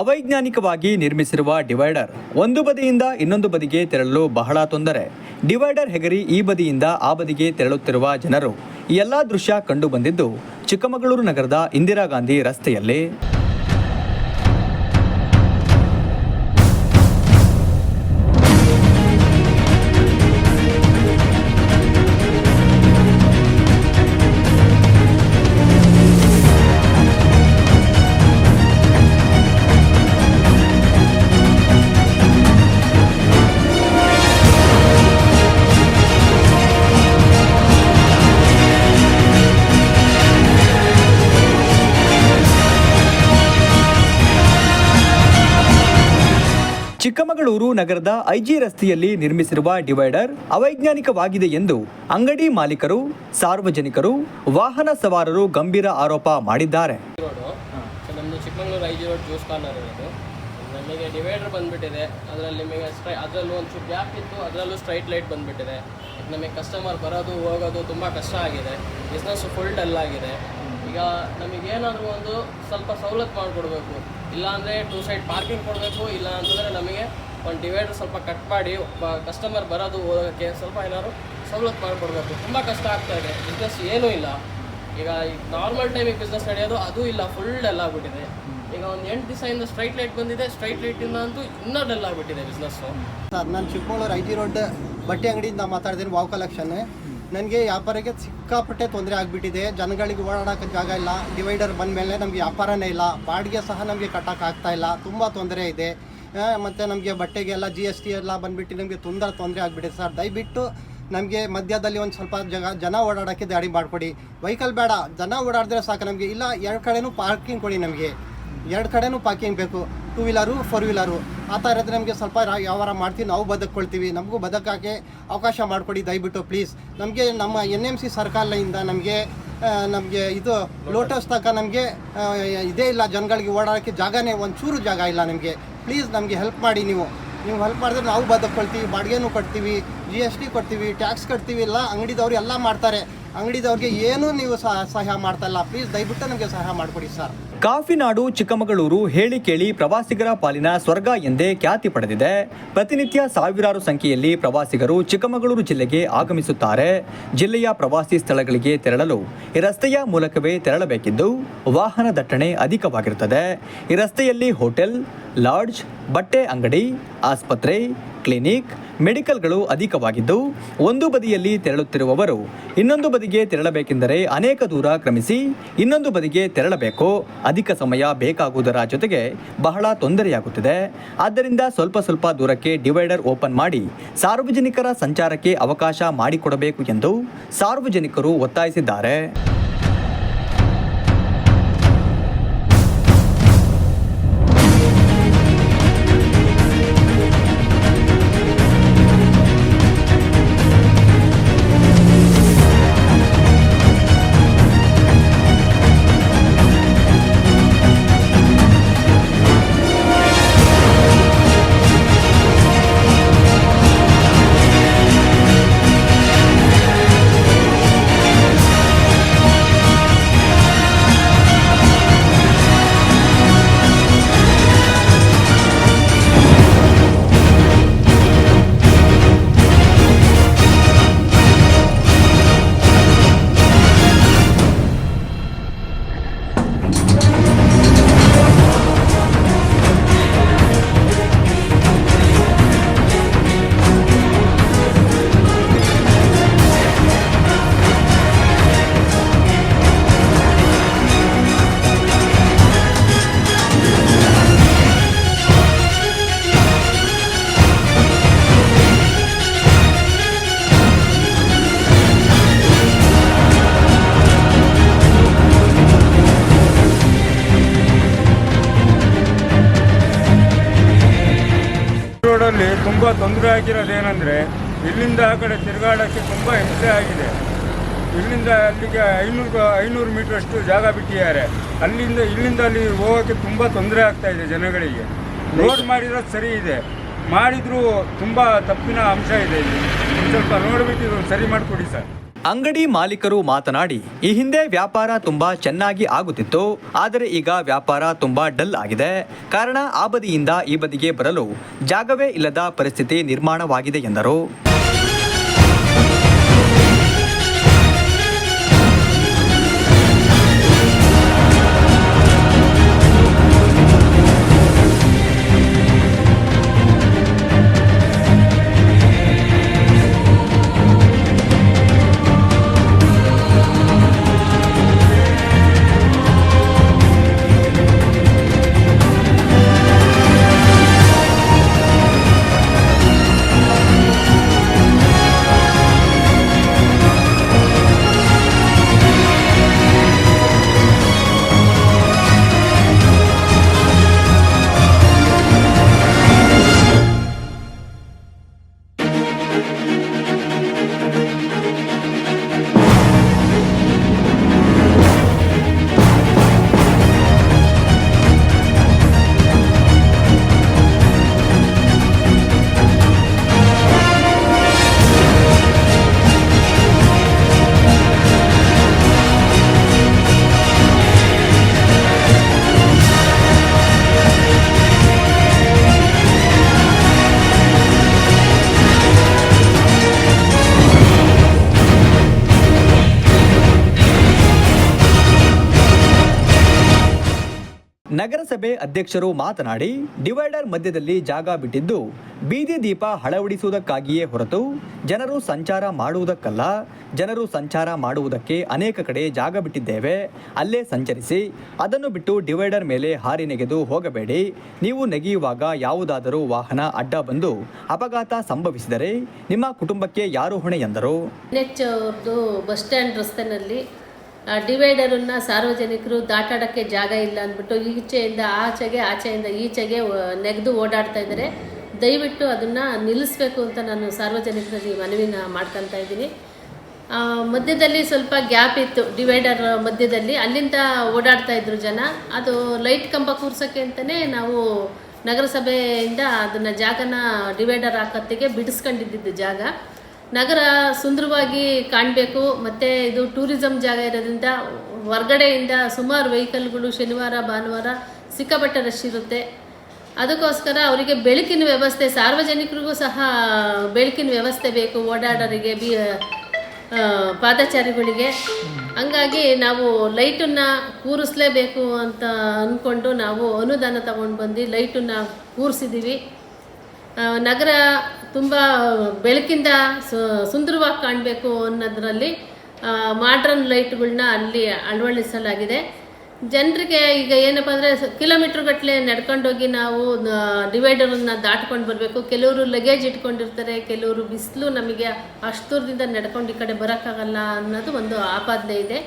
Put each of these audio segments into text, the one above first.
ಅವೈಜ್ಞಾನಿಕವಾಗಿ ನಿರ್ಮಿಸಿರುವ ಡಿವೈಡರ್. ಒಂದು ಬದಿಯಿಂದ ಇನ್ನೊಂದು ಬದಿಗೆ ತೆರಳಲು ಬಹಳ ತೊಂದರೆ. ಡಿವೈಡರ್ ಹೆಗರಿ ಈ ಬದಿಯಿಂದ ಆ ಬದಿಗೆ ತೆರಳುತ್ತಿರುವ ಜನರು. ಎಲ್ಲ ದೃಶ್ಯ ಕಂಡು ಬಂದಿದ್ದು ಚಿಕ್ಕಮಗಳೂರು ನಗರದ ಇಂದಿರಾ ಗಾಂಧಿ ರಸ್ತೆಯಲ್ಲಿ. ಚಿಕ್ಕಮಗಳೂರು ನಗರದ ಐಜಿ ರಸ್ತೆಯಲ್ಲಿ ನಿರ್ಮಿಸಿರುವ ಡಿವೈಡರ್ ಅವೈಜ್ಞಾನಿಕವಾಗಿದೆ ಎಂದು ಅಂಗಡಿ ಮಾಲೀಕರು, ಸಾರ್ವಜನಿಕರು, ವಾಹನ ಸವಾರರು ಗಂಭೀರ ಆರೋಪ ಮಾಡಿದ್ದಾರೆ. ನಮ್ಮದು Chikkamagaluru I G road juice corner ನಮಗೆ ಡಿವೈಡರ್ ಬಂದುಬಿಟ್ಟಿದೆ. ಅದರಲ್ಲಿ ನಿಮಗೆ ಸ್ಟ್ರೈ, ಅದರಲ್ಲೂ ಒಂಚೂರು ಗ್ಯಾಪ್ ಇತ್ತು. ಅದರಲ್ಲೂ ಸ್ಟ್ರೈಟ್ ಲೈಟ್ ಬಂದ್ಬಿಟ್ಟಿದೆ. ನಮಗೆ ಕಸ್ಟಮರ್ ಬರೋದು, ಹೋಗೋದು ತುಂಬ ಕಷ್ಟ ಆಗಿದೆ. ಬಿಸ್ನೆಸ್ ಫುಲ್ ಡಲ್ ಆಗಿದೆ. ಈಗ ನಮಗೇನಾದರೂ ಒಂದು ಸ್ವಲ್ಪ ಸವಲತ್ತು ಮಾಡಿಕೊಡ್ಬೇಕು. ಇಲ್ಲಾಂದರೆ ಟೂ ಸೈಡ್ ಪಾರ್ಕಿಂಗ್ ಕೊಡಬೇಕು. ಇಲ್ಲ ಅಂತಂದರೆ ನಮಗೆ ಒಂದು ಡಿವೈಡರ್ ಸ್ವಲ್ಪ ಕಟ್ ಮಾಡಿ ಕಸ್ಟಮರ್ ಬರೋದು ಹೋಗೋಕ್ಕೆ ಸ್ವಲ್ಪ ಏನಾದ್ರು ಸವಲತ್ತು ಮಾಡಿಕೊಡ್ಬೇಕು. ತುಂಬ ಕಷ್ಟ ಆಗ್ತಾ ಇದೆ. ಬಿಸ್ನೆಸ್ ಏನೂ ಇಲ್ಲ. ಈಗ ನಾರ್ಮಲ್ ಟೈಮಿಗೆ ಬಿಸ್ನೆಸ್ ನಡೆಯೋದು ಅದು ಇಲ್ಲ. ಫುಲ್ ಡಲ್ ಆಗಿಬಿಟ್ಟಿದೆ. ಈಗ ಒಂದು ಎಂಟು ದಿವಸದಿಂದ ಸ್ಟ್ರೈಟ್ ಲೈಟ್ ಬಂದಿದೆ. ಸ್ಟ್ರೈಟ್ ಲೈಟಿಂದ ಅಂತೂ ಇನ್ನೂ ಡಲ್ ಆಗಿಬಿಟ್ಟಿದೆ ಬಿಸ್ನೆಸ್ಸು ಸರ್, ನಾನು ಚಿಕ್ಕಮಗಳೂರು ಐ ಜಿ ರೋಡ್ ಬಟ್ಟೆ ಅಂಗಡಿಯಿಂದ ಮಾತಾಡ್ತೀನಿ ವಾವ್ ಕಲೆಕ್ಷನ್. ನನಗೆ ವ್ಯಾಪಾರಕ್ಕೆ ಸಿಕ್ಕಾಪಟ್ಟೆ ತೊಂದರೆ ಆಗಿಬಿಟ್ಟಿದೆ. ಜನಗಳಿಗೆ ಓಡಾಡೋಕ್ಕೆ ಜಾಗ ಇಲ್ಲ. ಡಿವೈಡರ್ ಬಂದ ಮೇಲೆ ನಮಗೆ ವ್ಯಾಪಾರನೇ ಇಲ್ಲ. ಬಾಡಿಗೆ ಸಹ ನಮಗೆ ಕಟ್ಟೋಕ್ಕಾಗ್ತಾ ಇಲ್ಲ. ತುಂಬ ತೊಂದರೆ ಇದೆ. ಮತ್ತು ನಮಗೆ ಬಟ್ಟೆಗೆಲ್ಲ ಜಿ ಎಸ್ ಟಿ ಎಲ್ಲ ಬಂದುಬಿಟ್ಟು ನಮಗೆ ತುಂಬ ತೊಂದರೆ ಆಗಿಬಿಟ್ಟಿದೆ ಸರ್. ದಯವಿಟ್ಟು ನಮಗೆ ಮಧ್ಯದಲ್ಲಿ ಒಂದು ಸ್ವಲ್ಪ ಜಗ, ಜನ ಓಡಾಡೋಕ್ಕೆ ದಾಡಿ ಮಾಡಿಕೊಡಿ. ವೆಹಿಕಲ್ ಬೇಡ, ಜನ ಓಡಾಡಿದ್ರೆ ಸಾಕು ನಮಗೆ. ಇಲ್ಲ, ಎರಡು ಕಡೆನೂ ಪಾರ್ಕಿಂಗ್ ಕೊಡಿ ನಮಗೆ. ಎರಡು ಕಡೆನೂ ಪಾರ್ಕಿಂಗ್ ಬೇಕು. ಟೂ ವೀಲರು ಫೋರ್ ವೀಲರು ಆ ಥರ ಇದ್ರೆ ನಮಗೆ ಸ್ವಲ್ಪ ವ್ಯವಹಾರ ಮಾಡ್ತೀವಿ, ನಾವು ಬದುಕೊಳ್ತೀವಿ ನಮಗೂ ಬದುಕೋಕ್ಕೆ ಅವಕಾಶ ಮಾಡಿಕೊಡಿ ದಯವಿಟ್ಟು ಪ್ಲೀಸ್ ನಮಗೆ ನಮ್ಮ ಎನ್ ಎಂ ಸಿ ಸರ್ಕಾರದಿಂದ ನಮಗೆ ನಮಗೆ ಇದು ಲೋಟಸ್ ತನಕ ನಮಗೆ ಇದೇ ಇಲ್ಲ, ಜನಗಳಿಗೆ ಓಡಾಡೋಕ್ಕೆ ಜಾಗನೇ, ಒಂಚೂರು ಜಾಗ ಇಲ್ಲ ನಮಗೆ. ಪ್ಲೀಸ್ ನಮಗೆ ಹೆಲ್ಪ್ ಮಾಡಿ ನೀವು. ನೀವು ಹೆಲ್ಪ್ ಮಾಡಿದ್ರೆ ನಾವು ಬದುಕೊಳ್ತೀವಿ ಬಾಡಿಗೆನೂ ಕಟ್ತೀವಿ. ಜಿ ಎಸ್ ಟಿ ಕೊಡ್ತೀವಿ ಟ್ಯಾಕ್ಸ್ ಕಟ್ತೀವಿ, ಎಲ್ಲ ಅಂಗಡಿದವ್ರು ಎಲ್ಲ ಮಾಡ್ತಾರೆ. ಅಂಗಡಿದವ್ರಿಗೆ ಏನು ನೀವು ಸಹ, ಸಹಾಯ ಮಾಡ್ತಾ ಇಲ್ಲ. ಪ್ಲೀಸ್ ದಯವಿಟ್ಟು ನಮಗೆ ಸಹಾಯ ಮಾಡಿಕೊಡಿ ಸರ್. ಕಾಫಿನಾಡು, ಚಿಕ್ಕಮಗಳೂರು ಹೇಳಿ ಕೇಳಿ ಪ್ರವಾಸಿಗರ ಪಾಲಿನ ಸ್ವರ್ಗ ಎಂದೇ ಖ್ಯಾತಿ ಪಡೆದಿದೆ. ಪ್ರತಿನಿತ್ಯ ಸಾವಿರಾರು ಸಂಖ್ಯೆಯಲ್ಲಿ ಪ್ರವಾಸಿಗರು ಚಿಕ್ಕಮಗಳೂರು ಜಿಲ್ಲೆಗೆ ಆಗಮಿಸುತ್ತಾರೆ. ಜಿಲ್ಲೆಯ ಪ್ರವಾಸಿ ಸ್ಥಳಗಳಿಗೆ ತೆರಳಲು ಈ ರಸ್ತೆಯ ಮೂಲಕವೇ ತೆರಳಬೇಕಿದ್ದು ವಾಹನ ದಟ್ಟಣೆ ಅಧಿಕವಾಗಿರುತ್ತದೆ. ಈ ರಸ್ತೆಯಲ್ಲಿ ಹೋಟೆಲ್, ಲಾಡ್ಜ್, ಬಟ್ಟೆ ಅಂಗಡಿ, ಆಸ್ಪತ್ರೆ, ಕ್ಲಿನಿಕ್ ಮೆಡಿಕಲ್ಗಳು ಅಧಿಕವಾಗಿದ್ದು, ಒಂದು ಬದಿಯಲ್ಲಿ ತೆರಳುತ್ತಿರುವವರು ಇನ್ನೊಂದು ಬದಿಗೆ ತೆರಳಬೇಕೆಂದರೆ ಅನೇಕ ದೂರ ಕ್ರಮಿಸಿ ಇನ್ನೊಂದು ಬದಿಗೆ ತೆರಳಬೇಕು, ಅಧಿಕ ಸಮಯ ಬೇಕಾಗುವುದರ ಜೊತೆಗೆ ಬಹಳ ತೊಂದರೆಯಾಗುತ್ತಿದೆ. ಆದ್ದರಿಂದ ಸ್ವಲ್ಪ ಸ್ವಲ್ಪ ದೂರಕ್ಕೆ ಡಿವೈಡರ್ ಓಪನ್ ಮಾಡಿ ಸಾರ್ವಜನಿಕರ ಸಂಚಾರಕ್ಕೆ ಅವಕಾಶ ಮಾಡಿಕೊಡಬೇಕು ಎಂದು ಸಾರ್ವಜನಿಕರು ಒತ್ತಾಯಿಸಿದ್ದಾರೆ. ತುಂಬ ತೊಂದರೆ ಆಗಿರೋದೇನೆಂದರೆ, ಇಲ್ಲಿಂದ ಆ ಕಡೆ ತಿರುಗಾಡೋಕ್ಕೆ ತುಂಬ ಹಿಂಸೆ ಆಗಿದೆ. ಇಲ್ಲಿಂದ ಅಲ್ಲಿಗೆ ಐನೂರು ಐನೂರು ಮೀಟ್ರಷ್ಟು ಜಾಗ ಬಿಟ್ಟಿದ್ದಾರೆ. ಅಲ್ಲಿಂದ, ಇಲ್ಲಿಂದ ಅಲ್ಲಿ ಹೋಗೋಕ್ಕೆ ತುಂಬ ತೊಂದರೆ ಆಗ್ತಾ ಇದೆ ಜನಗಳಿಗೆ. ರೋಡ್ ಮಾಡಿರೋದು ಸರಿ ಇದೆ. ಮಾಡಿದರೂ ತುಂಬ ತಪ್ಪಿನ ಅಂಶ ಇದೆ ಇಲ್ಲಿ. ಸ್ವಲ್ಪ ನೋಡಿಬಿಟ್ಟು ಸರಿ ಮಾಡಿಕೊಡಿ ಸರ್. ಅಂಗಡಿ ಮಾಲೀಕರು ಮಾತನಾಡಿ, ಈ ಹಿಂದೆ ವ್ಯಾಪಾರ ತುಂಬಾ ಚೆನ್ನಾಗಿ ಆಗುತ್ತಿತ್ತು, ಆದರೆ ಈಗ ವ್ಯಾಪಾರ ತುಂಬಾ ಡಲ್ ಆಗಿದೆ. ಕಾರಣ ಆ ಬದಿಯಿಂದ ಈ ಬದಿಗೆ ಬರಲು ಜಾಗವೇ ಇಲ್ಲದ ಪರಿಸ್ಥಿತಿ ನಿರ್ಮಾಣವಾಗಿದೆ ಎಂದರು. ನಗರಸಭೆ ಅಧ್ಯಕ್ಷರು ಮಾತನಾಡಿ, ಡಿವೈಡರ್ ಮಧ್ಯದಲ್ಲಿ ಜಾಗ ಬಿಟ್ಟಿದ್ದು, ಬೀದಿ ದೀಪ ಅಳವಡಿಸುವುದಕ್ಕಾಗಿಯೇ ಹೊರತು ಜನರು ಸಂಚಾರ ಮಾಡುವುದಕ್ಕಲ್ಲ, ಜನರು ಸಂಚಾರ ಮಾಡುವುದಕ್ಕೆ ಅನೇಕ ಕಡೆ ಜಾಗ ಬಿಟ್ಟಿದ್ದೇವೆ, ಅಲ್ಲೇ ಸಂಚರಿಸಿ, ಅದನ್ನು ಬಿಟ್ಟು ಡಿವೈಡರ್ ಮೇಲೆ ಹಾರಿ ನೆಗೆದು ಹೋಗಬೇಡಿ, ನೀವು ನೆಗೆಯುವಾಗ ಯಾವುದಾದರೂ ವಾಹನ ಅಡ್ಡ ಬಂದು ಅಪಘಾತ ಸಂಭವಿಸಿದರೆ ನಿಮ್ಮ ಕುಟುಂಬಕ್ಕೆ ಯಾರು ಹೊಣೆ ಎಂದರು? ಬಸ್ ಸ್ಟ್ಯಾಂಡ್ ರಸ್ತೆನಲ್ಲಿ ಆ ಡಿವೈಡರನ್ನು ಸಾರ್ವಜನಿಕರು ದಾಟಾಡೋಕ್ಕೆ ಜಾಗ ಇಲ್ಲ ಅಂದ್ಬಿಟ್ಟು ಈಚೆಯಿಂದ ಆಚೆಗೆ, ಆಚೆಯಿಂದ ಈಚೆಗೆ ನೆಗೆದು ಓಡಾಡ್ತಾ ಇದ್ದಾರೆ. ದಯವಿಟ್ಟು ಅದನ್ನು ನಿಲ್ಲಿಸ್ಬೇಕು ಅಂತ ನಾನು ಸಾರ್ವಜನಿಕರಲ್ಲಿ ಮನವಿನ ಮಾಡ್ಕೊತಾ ಇದ್ದೀನಿ. ಮಧ್ಯದಲ್ಲಿ ಸ್ವಲ್ಪ ಗ್ಯಾಪ್ ಇತ್ತು ಡಿವೈಡರ್ ಮಧ್ಯದಲ್ಲಿ. ಅಲ್ಲಿಂದ ಓಡಾಡ್ತಾ ಇದ್ರು ಜನ. ಅದು ಲೈಟ್ ಕಂಬ ಕೂರ್ಸೋಕ್ಕೆ ಅಂತಲೇ ನಾವು ನಗರಸಭೆಯಿಂದ ಅದನ್ನು ಜಾಗನ ಡಿವೈಡರ್ ಹಾಕತ್ತಿಗೆ ಬಿಡಿಸ್ಕೊಂಡಿದ್ದಿದ್ದು ಜಾಗ. ನಗರ ಸುಂದರವಾಗಿ ಕಾಣಬೇಕು, ಮತ್ತು ಇದು ಟೂರಿಸಂ ಜಾಗ ಇರೋದ್ರಿಂದ ಹೊರ್ಗಡೆಯಿಂದ ಸುಮಾರು ವೆಹಿಕಲ್ಗಳು ಶನಿವಾರ, ಭಾನುವಾರ ಸಿಕ್ಕಾಪಟ್ಟೆ ರಶ್ ಇರುತ್ತೆ. ಅದಕ್ಕೋಸ್ಕರ ಅವರಿಗೆ ಬೆಳಕಿನ ವ್ಯವಸ್ಥೆ, ಸಾರ್ವಜನಿಕರಿಗೂ ಸಹ ಬೆಳಕಿನ ವ್ಯವಸ್ಥೆ ಬೇಕು ಓಡಾಡೋರಿಗೆ, ಬಿ ಪಾದಚಾರಿಗಳಿಗೆ. ಹಂಗಾಗಿ ನಾವು ಲೈಟನ್ನು ಕೂರಿಸ್ಲೇಬೇಕು ಅಂತ ಅಂದ್ಕೊಂಡು ನಾವು ಅನುದಾನ ತಗೊಂಡು ಬಂದು ಲೈಟನ್ನು ಕೂರಿಸಿದ್ದೀವಿ ನಗರ ತುಂಬ ಬೆಳಕಿಂದ ಸುಂದರವಾಗಿ ಕಾಣಬೇಕು ಅನ್ನೋದ್ರಲ್ಲಿ ಮಾಡ್ರನ್ ಲೈಟ್ಗಳನ್ನ ಅಲ್ಲಿ ಅಳವಡಿಸಲಾಗಿದೆ ಜನರಿಗೆ ಈಗ ಏನಪ್ಪ ಅಂದರೆ ಕಿಲೋಮೀಟ್ರ್ ಗಟ್ಟಲೆ ನಡ್ಕೊಂಡೋಗಿ ನಾವು ಡಿವೈಡರನ್ನು ದಾಟ್ಕೊಂಡು ಬರಬೇಕು. ಕೆಲವರು ಲಗೇಜ್ ಇಟ್ಕೊಂಡಿರ್ತಾರೆ, ಕೆಲವರು ಬಿಸಿಲು ನಮಗೆ ಅಷ್ಟೂರದಿಂದ ನಡ್ಕೊಂಡು ಈ ಕಡೆ ಬರೋಕ್ಕಾಗಲ್ಲ ಅನ್ನೋದು ಒಂದು ಆಪಾದನೆ ಇದೆ.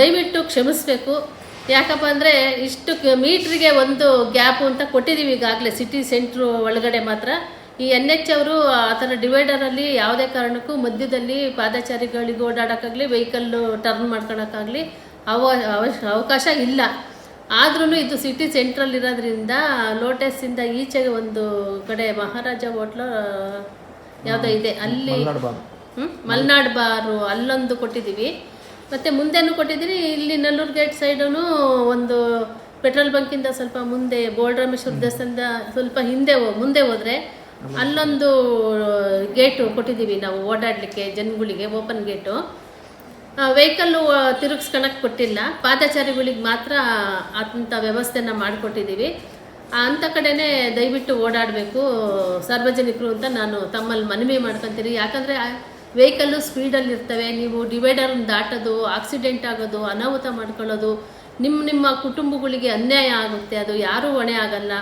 ದಯವಿಟ್ಟು ಕ್ಷಮಿಸಬೇಕು. ಯಾಕಪ್ಪ ಅಂದರೆ ಇಷ್ಟು ಮೀಟ್ರಿಗೆ ಒಂದು ಗ್ಯಾಪು ಅಂತ ಕೊಟ್ಟಿದ್ದೀವಿ ಈಗಾಗಲೇ ಸಿಟಿ ಸೆಂಟ್ರು ಒಳಗಡೆ ಮಾತ್ರ. ಈ ಎನ್ ಎಚ್ ಅವರು ಆ ಥರ ಡಿವೈಡರಲ್ಲಿ ಯಾವುದೇ ಕಾರಣಕ್ಕೂ ಮಧ್ಯದಲ್ಲಿ ಪಾದಚಾರಿಗಳಿಗೆ ಓಡಾಡೋಕ್ಕಾಗಲಿ ವೆಹಿಕಲ್ಲು ಟರ್ನ್ ಮಾಡ್ಕೊಳಕ್ಕಾಗಲಿ ಅವ ಅವಶ ಅವಕಾಶ ಇಲ್ಲ. ಆದ್ರೂ ಇದು ಸಿಟಿ ಸೆಂಟ್ರಲ್ ಇರೋದ್ರಿಂದ ಲೋಟಸಿಂದ ಈಚೆಗೆ ಒಂದು ಕಡೆ ಮಹಾರಾಜ ಹೋಟ್ಲು ಯಾವುದೋ ಇದೆ. ಅಲ್ಲಿ ಹ್ಮ್? ಮಲ್ನಾಡ್ ಬಾರು ಅಲ್ಲೊಂದು ಕೊಟ್ಟಿದ್ದೀವಿ ಮತ್ತು ಮುಂದೆನೂ ಕೊಟ್ಟಿದ್ದೀರಿ ಇಲ್ಲಿ ನಲ್ಲೂರು ಗೇಟ್ ಸೈಡೂ ಒಂದು ಪೆಟ್ರೋಲ್ ಬಂಕಿಂದ ಸ್ವಲ್ಪ ಮುಂದೆ ಬೋಳ್ರಾಮೇಶ್ವರ ದೇವಸ್ಥಾನದ ಸ್ವಲ್ಪ ಹಿಂದೆ ಮುಂದೆ ಹೋದರೆ ಅಲ್ಲೊಂದು ಗೇಟು ಕೊಟ್ಟಿದ್ದೀವಿ ನಾವು ಓಡಾಡಲಿಕ್ಕೆ, ಜನಗಳಿಗೆ ಓಪನ್ ಗೇಟು ವೆಹಿಕಲ್ಲು ತಿರುಗಿಸ್ಕೊಳಕ್ಕೆ ಕೊಟ್ಟಿಲ್ಲ. ಪಾದಚಾರಿಗಳಿಗೆ ಮಾತ್ರ ಅಂಥ ವ್ಯವಸ್ಥೆನ ಮಾಡಿಕೊಟ್ಟಿದ್ದೀವಿ. ಅಂಥ ಕಡೆನೇ ದಯವಿಟ್ಟು ಓಡಾಡಬೇಕು ಸಾರ್ವಜನಿಕರು ಅಂತ ನಾನು ತಮ್ಮಲ್ಲಿ ಮನವಿ ಮಾಡ್ಕೊತೀನಿ. ಯಾಕಂದರೆ ವೆಹಿಕಲ್ಲು ಸ್ಪೀಡಲ್ಲಿ ಇರ್ತವೆ ನೀವು ಡಿವೈಡರ್ ದಾಟೋದು, ಆಕ್ಸಿಡೆಂಟ್ ಆಗೋದು, ಅನಾಹುತ ಮಾಡ್ಕೊಳ್ಳೋದು ನಿಮ್ಮ ನಿಮ್ಮ ಕುಟುಂಬಗಳಿಗೆ ಅನ್ಯಾಯ ಆಗುತ್ತೆ, ಅದು ಯಾರೂ ಹೊಣೆ ಆಗಲ್ಲ.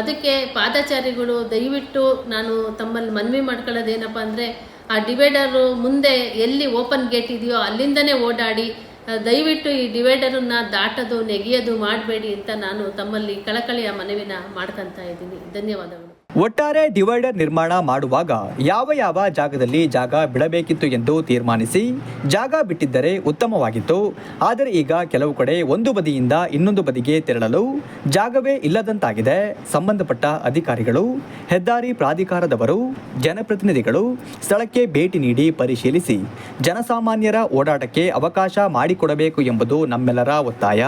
ಅದಕ್ಕೆ ಪಾದಚಾರಿಗಳು, ದಯವಿಟ್ಟು ನಾನು ತಮ್ಮಲ್ಲಿ ಮನವಿ ಮಾಡ್ಕೊಳ್ಳೋದೇನಪ್ಪ ಅಂದರೆ, ಆ ಡಿವೈಡರು ಮುಂದೆ ಎಲ್ಲಿ ಓಪನ್ ಗೇಟ್ ಇದೆಯೋ ಅಲ್ಲಿಂದನೇ ಓಡಾಡಿ ದಯವಿಟ್ಟು ಈ ಡಿವೈಡರನ್ನು ದಾಟೋದು, ನೆಗೆಯೋದು ಮಾಡಬೇಡಿ ಅಂತ ನಾನು ತಮ್ಮಲ್ಲಿ ಕಳಕಳಿಯ ಮನವಿನ ಮಾಡ್ಕೊತಾ ಇದ್ದೀನಿ. ಧನ್ಯವಾದಗಳು. ಒಟ್ಟಾರೆ ಡಿವೈಡರ್ ನಿರ್ಮಾಣ ಮಾಡುವಾಗ ಯಾವ ಯಾವ ಜಾಗದಲ್ಲಿ ಜಾಗ ಬಿಡಬೇಕಿತ್ತು ಎಂದು ತೀರ್ಮಾನಿಸಿ ಜಾಗ ಬಿಟ್ಟಿದ್ದರೆ ಉತ್ತಮವಾಗಿತ್ತು. ಆದರೆ ಈಗ ಕೆಲವು ಕಡೆ ಒಂದು ಬದಿಯಿಂದ ಇನ್ನೊಂದು ಬದಿಗೆ ತೆರಳಲು ಜಾಗವೇ ಇಲ್ಲದಂತಾಗಿದೆ. ಸಂಬಂಧಪಟ್ಟ ಅಧಿಕಾರಿಗಳು, ಹೆದ್ದಾರಿ ಪ್ರಾಧಿಕಾರದವರು, ಜನಪ್ರತಿನಿಧಿಗಳು ಸ್ಥಳಕ್ಕೆ ಭೇಟಿ ನೀಡಿ ಪರಿಶೀಲಿಸಿ ಜನಸಾಮಾನ್ಯರ ಓಡಾಟಕ್ಕೆ ಅವಕಾಶ ಮಾಡಿಕೊಡಬೇಕು ಎಂಬುದು ನಮ್ಮೆಲ್ಲರ ಒತ್ತಾಯ.